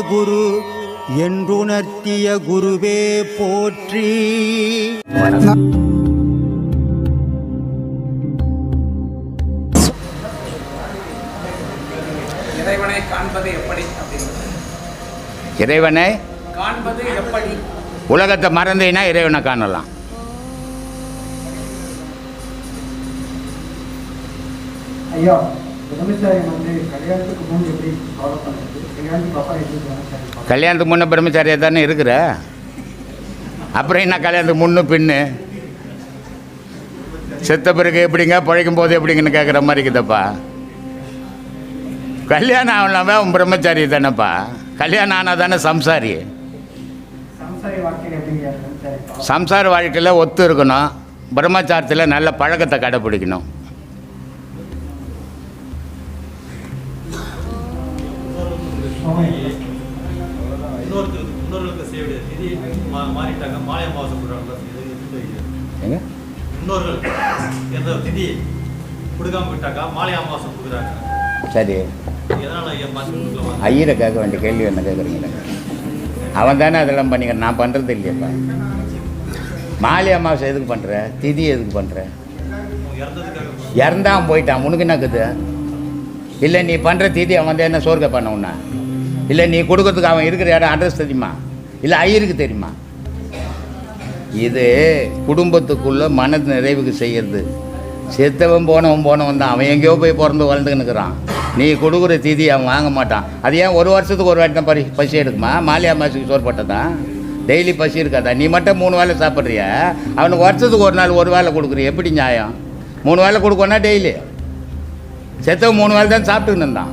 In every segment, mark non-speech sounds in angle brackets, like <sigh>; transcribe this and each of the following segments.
குரு என்றுணர்த்திய குருவே போற்றி. இறைவனை காண்பது எப்படி அப்படிங்கிறது இறைவனை காண்பது எப்படி? உலகத்தை மறந்தீங்கன்னா இறைவனை காணலாம். ஐயா. கல்யாணத்துக்கு முன்ன பிரம்மச்சாரியா தானே இருக்கிற? அப்புறம் என்ன கல்யாணத்துக்கு முன்னு பின்னு? செத்த பிறகு எப்படிங்க? பிழைக்கும் போது எப்படிங்கன்னு கேட்குற மாதிரி இருக்குதப்பா. கல்யாணம் ஆகலாமே அவன் பிரம்மச்சாரி தானேப்பா. கல்யாணம் ஆனால் தானே சம்சாரி. சம்சார வாழ்க்கையில் ஒத்து இருக்கணும். பிரம்மச்சாரத்தில் நல்ல பழக்கத்தை கடைப்பிடிக்கணும் இன்னொருத்தருக்கு இன்னொருவருக்கு செய்ய வேண்டிய திதி மா- மாறிட்டாங்க. மாலை அமாவாசை போடுறாங்க இது எப்படி வைக்கிறது? ஏங்க இன்னொருவர் எந்த திதி கொடுக்காம விட்டாக்கா? மாலை அமாவாசை கொடுக்குறாங்க. சரி. ஐயரை கேட்க வேண்டிய கேள்வி என்ன கேட்குறீங்களே அவன் தானே அதெல்லாம் பண்ணிக்கிறேன் நான் பண்ணுறது இல்லையப்பா. மாலை அமாவாசை எதுக்கு பண்ணுற திதி எதுக்கு பண்ணுற இறந்தான் போயிட்டான். உனக்கு என்னக்குது இல்லை நீ பண்ணுற திதி அவன் வந்து என்ன சோர்க்க பண்ண உன்ன? இல்லை நீ கொடுக்கறதுக்கு அவன் இருக்கிற இடம் அட்ரஸ் தெரியுமா? இல்லை ஐயருக்கு தெரியுமா? இது குடும்பத்துக்குள்ள மன நிறைவுக்கு செய்யறது. செத்தவன் போனவன் போனவன் தான். அவன் எங்கேயோ போய் பிறந்து வளர்ந்துக்கின்னுக்குறான் நீ கொடுக்குற திதி அவன் வாங்க மாட்டான். அது ஏன் ஒரு வருஷத்துக்கு ஒரு வாட்டி தான் பரி பசி எடுக்குமா? மாலியா மாசுக்கு சோர்பட்டதான் டெய்லி பசி இருக்காதா? நீ மட்டும் மூணு வேளை சாப்பிட்றிய? அவனுக்கு வருஷத்துக்கு ஒரு நாள் ஒரு வேளை கொடுக்குறிய? எப்படி நியாயம்? மூணு வேளை கொடுக்கணும்னா டெய்லி. செத்தவன் மூணு வேலை தான் சாப்பிட்டுன்னு இருந்தான்.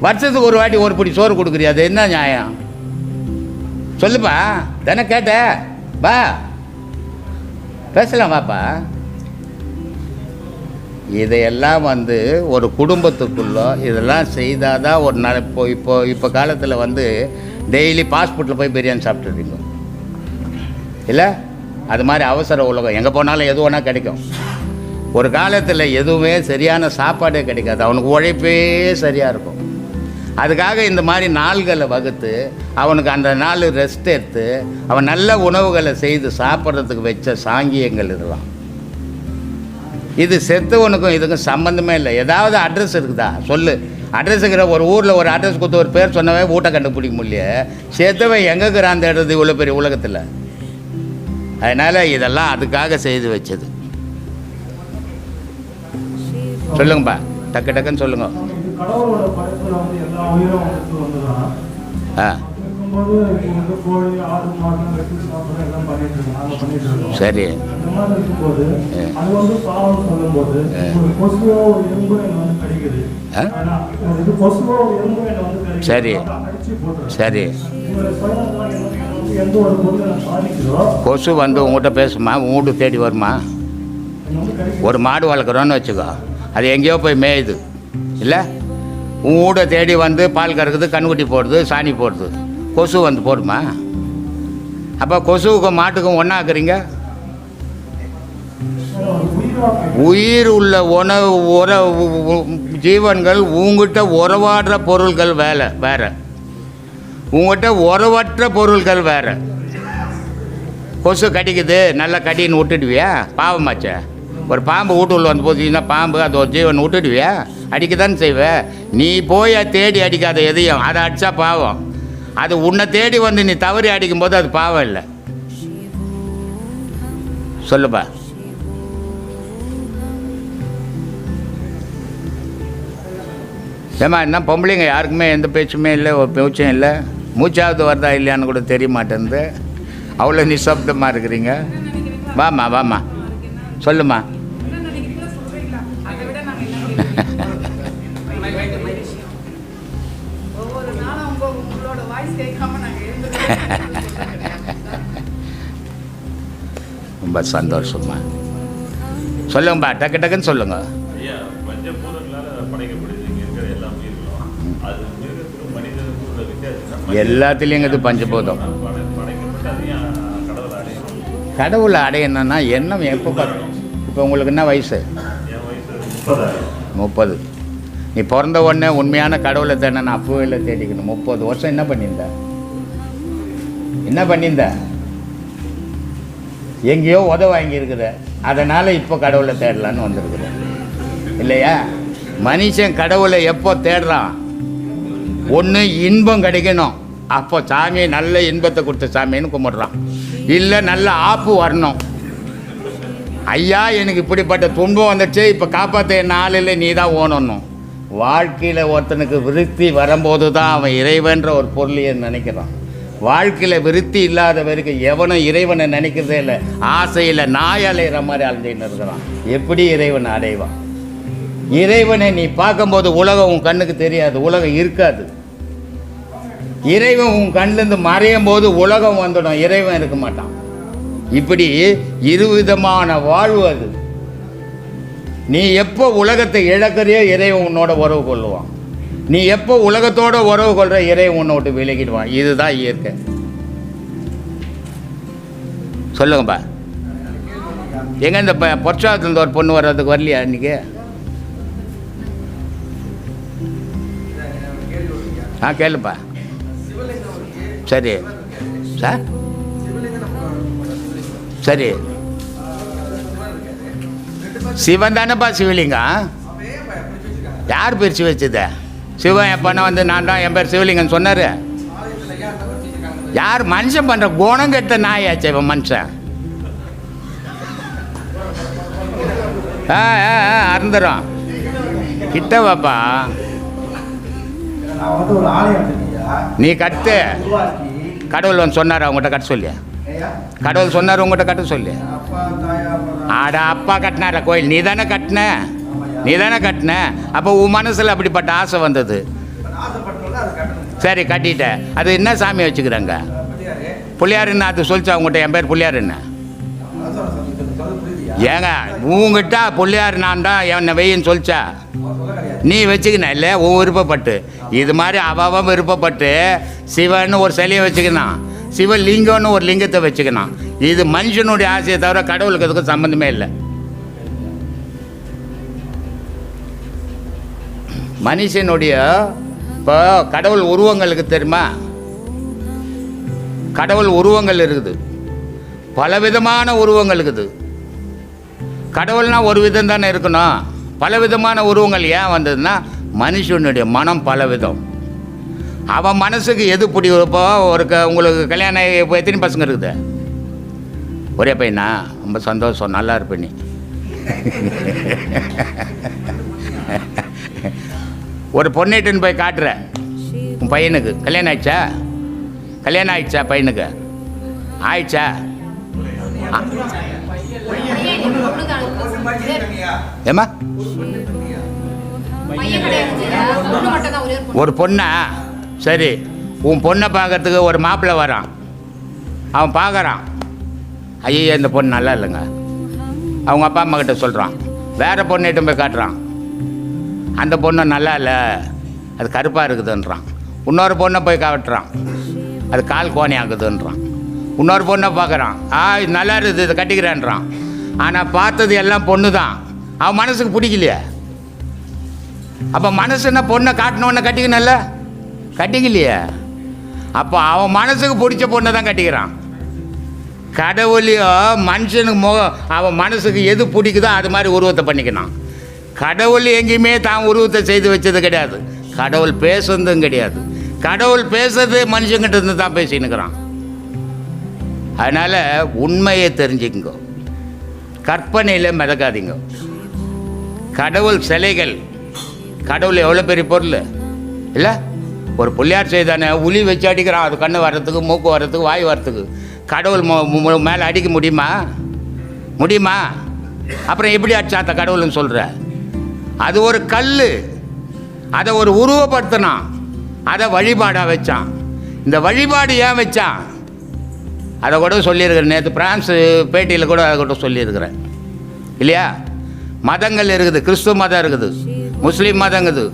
வருஷத்துக்கு ஒரு வாட்டி ஒரு பிடி சோறு கொடுக்குறியா அது என்ன நியாயம்? சொல்லுப்பா தானே கேட்ட. வா. பேசலாம் வாப்பா. இதையெல்லாம் வந்து ஒரு குடும்பத்துக்குள்ளே இதெல்லாம் செய்தால் தான் ஒரு நாள் இப்போ இப்போ இப்போ காலத்தில் வந்து டெய்லி பாஸ்போர்ட்டில் போய் பிரியாணி சாப்பிட்டுருக்கீங்க இல்லை? அது மாதிரி அவசர உலகம். எங்கே போனாலும் எது வேணால் கிடைக்கும். ஒரு காலத்தில் எதுவுமே சரியான சாப்பாடே கிடைக்காது. அவனுக்கு உழைப்பே சரியாக இருக்கும். அதுக்காக இந்த மாதிரி நாள்களை வகுத்து அவனுக்கு அந்த நாள் ரெஸ்ட் எடுத்து அவன் நல்ல உணவுகளை செய்து சாப்பிட்றதுக்கு வச்ச சாங்கியங்கள் இதெல்லாம். இது செத்தவனுக்கும் இதுக்கும் சம்மந்தமே இல்லை. ஏதாவது அட்ரஸ் இருக்குதா? சொல்லு. அட்ரஸ் இருக்கிற ஒரு ஊரில் ஒரு அட்ரஸ் கொடுத்து ஒரு பேர் சொன்னவன் வீட்டை கண்டுபிடிக்க முடியல செத்தவன் எங்கே இருக்கிறான் தேடுறது இவ்வளோ பெரிய உலகத்தில்? அதனால் இதெல்லாம் அதுக்காக செய்து வச்சது. சொல்லுங்கப்பா. டக்கு டக்குன்னு சொல்லுங்கள் கடவுளோட படைப்புல வந்து எல்லா உயிரும் வந்து வந்துதான் ஆ. இருக்கும்போது இப்போ வந்து கோழி ஆடு மாடு வெட்டி சாப்பிட்ற எல்லாம் பண்ணிட்டு இருக்கோம் நாங்கள் பண்ணிட்டு இருக்கோம். சரி. அந்த மாதிரி இருக்கும்போது ஆ. அது வந்து பாவம் சொல்லும்போது ஆ. ஒரு கொசுவோ ஒரு எறும்பு என்னை வந்து கடிக்குது. ஆ? ஆனா, ஒரு இது கொசுவோ ஒரு எறும்பு என்னை வந்து கடிக்குது. சரி. சரி. எந்த ஒரு பொருள் பாதிக்குதோ கொசு வந்து உங்கள்கிட்ட பேசுமா? வீட்டு தேடி வருமா? ஒரு மாடு வளர்க்குறோன்னு வச்சுக்கோ. அது எங்கேயோ போய் மேயுது. இல்லை? உன் தேடி வந்து பால் கறக்குது கண்ணுக்குட்டி போடுது சாணி போடுது. கொசு வந்து போடுமா? அப்போ கொசுவுக்கும் மாட்டுக்கும் ஒன்றாக்குறீங்க உயிர் உள்ள உணவு உற உ- ஜீவன்கள் உங்ககிட்ட உறவாடுற பொருள்கள் வேலை வேற. உங்ககிட்ட உறவற்ற பொருள்கள் வேற. கொசு கடிக்குது நல்லா கடின்னு விட்டுடுவியா? பாவமாச்சே. ஒரு பாம்பு வீட்டுக்குள்ள வந்து போச்சுன்னா பாம்பு அது ஒரு ஜீவன் விட்டுடுவியா? அடிக்க தானே செய்வேன் நீ போய் தேடி அடிக்காத எதையும். அதை அடித்தா பாவம். அது உன்னை தேடி வந்து நீ தவறி அடிக்கும்போது அது பாவம் இல்லை. சொல்லுப்பா. ஏம்மா என்ன பொம்பளைங்க யாருக்குமே எந்த பேச்சுமே இல்லை ஒரு பேச்சும் இல்லை. மூச்சாவது வருதா இல்லையான்னு கூட தெரிய மாட்டேங்குது. அவ்வளோ நிசப்தமாக இருக்கிறீங்க. வாம்மா வாம்மா. சொல்லுமா <laughs> ரொம்ப சந்தோஷமா. சொல்லுங்கப்பா டக்கு டக்குன்னு சொல்லுங்க. எல்லாத்துலேயும் இது பஞ்சபூதம் கடவுள் அடையணும். கடவுளை அடையணும்னா எண்ணம் எப்போ பார்க்கணும் இப்போ உங்களுக்கு என்ன வயசு? முப்பது. நீ பிறந்த உடனே உண்மையான கடவுளை தேட நான் அப்பவே இல்லை தேடிக்கணும். முப்பது வருஷம் என்ன பண்ணியிருந்த? என்ன பண்ணியிருந்த? எங்கேயோ உத வாங்கியிருக்குற அதனால் இப்போ கடவுளை தேடலான்னு வந்திருக்குற இல்லையா? மனுஷன் கடவுளை எப்போ தேடுறான் ஒன்று இன்பம் கிடைக்கணும். அப்போ சாமி நல்ல இன்பத்தை கொடுத்த சாமின்னு கும்பிட்றான். இல்லை நல்ல ஆப்பு வரணும். ஐயா எனக்கு இப்படிப்பட்ட துன்பம் வந்துச்சு இப்போ காப்பாற்ற நாளில் நீ தான் ஓணணும் வாழ்க்கையில் ஒருத்தனுக்கு விருத்தி வரும்போது தான் அவன் இறைவன்ற ஒரு பொருளியை நினைக்கிறான்? வாழ்க்கையில் விருத்தி இல்லாதவருக்கு எவனும் இறைவனை நினைக்கிறதே இல்லை. ஆசையில் நாய் அலைகிற மாதிரி அலைஞ்சின்னு இருக்கிறான். எப்படி இறைவனை அடைவான்? இறைவனை நீ பார்க்கும்போது உலகம் உன் கண்ணுக்கு தெரியாது. உலகம் இருக்காது. இறைவன் உன் கண்ணிலேருந்து மறையும் போது உலகம் வந்துடும். இறைவன் இருக்க மாட்டான். இப்படி இருவிதமான வாழ்வு அது. நீ எப்போ உலகத்தை இழக்கிறியோ இறைவன் உன்னோட உறவு கொள்ளுவான். நீ எப்போ உலகத்தோட உறவு கொள்ற இறை உன்னை விட்டு விலகிடுவான். இதுதான் இயற்கை. சொல்லுங்கப்பா எங்க இந்த ப- ஒரு பொண்ணு வர்றதுக்கு வரலையா இன்னைக்கு? ஆ கேளுப்பா. சரி. சார் சரி. சிவன் தானேப்பா சிவலிங்கம்? யார் பிரித்து வச்சது? சிவன் எப்பனா வந்து நான் தான் என் பேர் சிவலிங்கம் சொன்னார். யார் மனுஷன் பண்ணுற குணம் கெட்ட நாயாச்சு இவன் மனுஷன். ஆ ஆ ஆ, அறந்துடும் கிட்ட வாப்பா. நான் வந்து ஒரு ஆலயம் இருக்கீங்க நீ கட்டு. கடவுள் வந்து சொன்னார் அவங்ககிட்ட கட்ட சொல்லி. கடவுள் சொன்னார் உங்ககிட்ட கட்ட சொல்லி. ஆட அப்பா கட்டினார கோயில். நீ தானே கட்டின? நீ தானே கட்டின? அப்போ உன் மனசில் அப்படிப்பட்ட ஆசை வந்தது. சரி கட்டிட்ட. அது என்ன சாமி வச்சுக்கிறாங்க? புள்ளியாருன்னு அது சொல்லிச்சா உங்கள்கிட்ட என் பேர் புள்ளியாருன்னு ஏங்க உங்ககிட்ட புள்ளியார் நான் தான் என்னை வெயின்னு சொல்லிச்சா? நீ வச்சுக்கின இல்லை? உன் விருப்பப்பட்டு. இது மாதிரி அவன் விருப்பப்பட்டு சிவன்னு ஒரு சிலையை வச்சுக்கினான். சிவலிங்கம்னு ஒரு லிங்கத்தை வச்சுக்கினான். இது மனுஷனுடைய ஆசையை தவிர கடவுளுக்கு அதுக்கும் சம்மந்தமே இல்லை. மனுஷனுடைய இப்போ கடவுள் உருவங்களுக்கு தெரியுமா? கடவுள் உருவங்கள் இருக்குது. பலவிதமான உருவங்கள் இருக்குது. கடவுள்னா ஒரு விதம் தானே இருக்கணும். பல விதமான உருவங்கள் ஏன் வந்ததுன்னா மனுஷனுடைய மனம் பல விதம் அவன் மனசுக்கு எது பிடிப்போ ஒரு க உங்களுக்கு கல்யாணம் ஆகி இப்போ எத்தனை பசங்க இருக்குது? ஒரே பையனா? ரொம்ப சந்தோஷம் நல்லா இருப்பேன் நீ. <laughs> ஒரு பொண்ணிட்டுன்னு போய் காட்டுற உன் பையனுக்கு. கல்யாணம் ஆயிடுச்சா? கல்யாணம் ஆயிடுச்சா பையனுக்கு? ஆயிடுச்சா? ஏம்மா? ஒரு பொண்ணா? சரி. உன் பொண்ணை பார்க்கறதுக்கு ஒரு மாப்பிள்ளை வரான். அவன் பார்க்குறான். ஐயோ இந்த பொண்ணு நல்லா இல்லைங்க. அவங்க அப்பா அம்மா கிட்ட சொல்கிறான் வேறு பொண்ணிட்டும் போய் காட்டுறான். அந்த பொண்ணு நல்லா இல்லை. அது கருப்பாக இருக்குதுன்றான். இன்னொரு பொண்ணை போய் காட்டுறான் அது கால் கோணையாக்குதுன்றான் இன்னொரு பொண்ணை பார்க்குறான். ஆ இது நல்லா இருக்குது இதை கட்டிக்கிறேன்றான். ஆனால் பார்த்தது எல்லாம் பொண்ணு தான் அவன் மனசுக்கு பிடிக்கலையே. அப்போ மனசுன்னா பொண்ணை காட்டணுன்னு கட்டிக்கணும்ல? கட்டிக்கலையே. அப்போ அவன் மனசுக்கு பிடிச்ச பொண்ணை தான் கட்டிக்கிறான். கடவுளையோ மனுஷனுக்கு முக அவன் மனசுக்கு எது பிடிக்குதோ அது மாதிரி உருவத்தை பண்ணிக்கணும். கடவுள் எங்கேயுமே தான் உருவத்தை செய்து வச்சது கிடையாது. கடவுள் பேசுனதும் கிடையாது. கடவுள் பேசுறது மனுஷங்கிட்ட இருந்து தான் பேசினுக்கிறான். அதனால் உண்மையை தெரிஞ்சுக்குங்க கற்பனையில் மிதக்காதீங்க. கடவுள் சிலைகள். கடவுள் எவ்வளோ பெரிய பொருள்? இல்லை? ஒரு பிள்ளையார் செய்தானே உளி வச்சு அடிக்கிறான். அது கண்ணு வர்றதுக்கு மூக்கு வர்றதுக்கு வாய் வர்றதுக்கு. கடவுள் மேலே அடிக்க முடியுமா? முடியுமா? அப்புறம் எப்படி அடிச்சா அந்த கடவுள்னு சொல்கிற அது ஒரு கல் அதை ஒரு உருவப்படுத்தினான் அதை வழிபாடாக வச்சான். இந்த வழிபாடு ஏன் வச்சான்? அதை கூட சொல்லியிருக்கிறேன் நேற்று பிரான்ஸ் பேட்டியில் கூட அதை கூட சொல்லியிருக்கிறேன் இல்லையா? மதங்கள் இருக்குது கிறிஸ்துவ மதம் இருக்குது முஸ்லீம் மதங்குது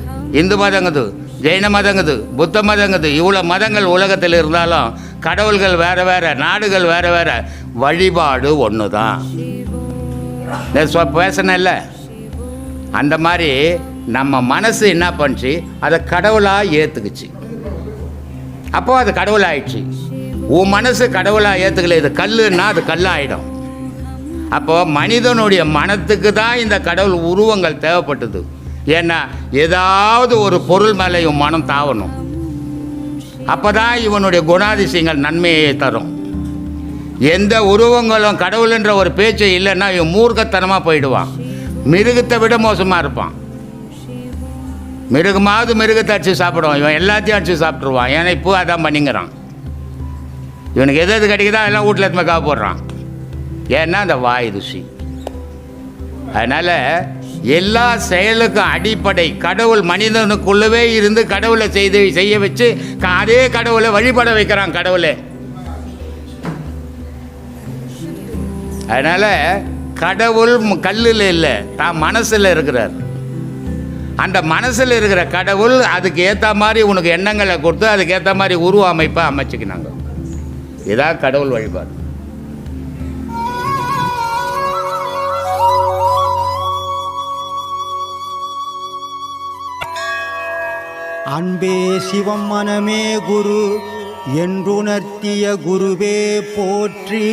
இந்து மதங்குது ஜெயின மதங்குது புத்த மதங்குது இவ்வளோ மதங்கள் உலகத்தில் இருந்தாலும் கடவுள்கள் வேறு வேறு நாடுகள் வேறு வேறு. வழிபாடு ஒன்று தான் பேசினேன்ல? அந்த மாதிரி நம்ம மனசு என்ன பண்ணுச்சு? அதை கடவுளாக ஏற்றுக்குச்சு அப்போது அது கடவுளாயிடுச்சு. உன் மனசு கடவுளாக ஏற்றுக்கல இது கல்லுன்னா அது கல்லாயிடும். அப்போது மனிதனுடைய மனத்துக்கு தான் இந்த கடவுள் உருவங்கள் தேவைப்பட்டது. ஏன்னா ஏதாவது ஒரு பொருள் மேலே இவன் மனம் தாவணும். அப்போ தான் இவனுடைய குணாதிசயங்கள் நன்மையை தரும். எந்த உருவங்களும் கடவுள்ன்ற ஒரு பேச்சு இல்லைன்னா இவன் மூர்க்கத்தனமாக போயிடுவான். மிருகத்தை விட மோசமாக இருப்பான். மிருகமாவது மிருகத்தை அடிச்சு சாப்பிடுவான். இவன் எல்லாத்தையும் அடிச்சு சாப்பிட்ருவான் ஏன்னா இப்போ அதான் பண்ணிங்கிறான். இவனுக்கு எது எது கிடைக்குதோ எல்லாம் வீட்டில் எத்தனை காவு போடுறான். ஏன்னா அந்த வாய் ருசி. அதனால் எல்லா செயலுக்கும் அடிப்படை கடவுள் மனிதனுக்குள்ளவே இருந்து கடவுளை செய்து செய்ய வச்சு அதே கடவுளை வழிபட வைக்கிறான் கடவுளே. அதனால் கடவுள் கல்லில் இல்லை தான் மனசில் இருக்கிறார். அந்த மனசில் இருக்கிற கடவுள் அதுக்கு ஏற்ற மாதிரி உனக்கு எண்ணங்களை கொடுத்து அதுக்கு ஏற்ற மாதிரி உருவ அமைப்பை அமைச்சுக்கினாங்க. இதான் கடவுள் வழிபாடு. அன்பே சிவம் மனமே குரு என்றுணர்த்திய குருவே போற்றி.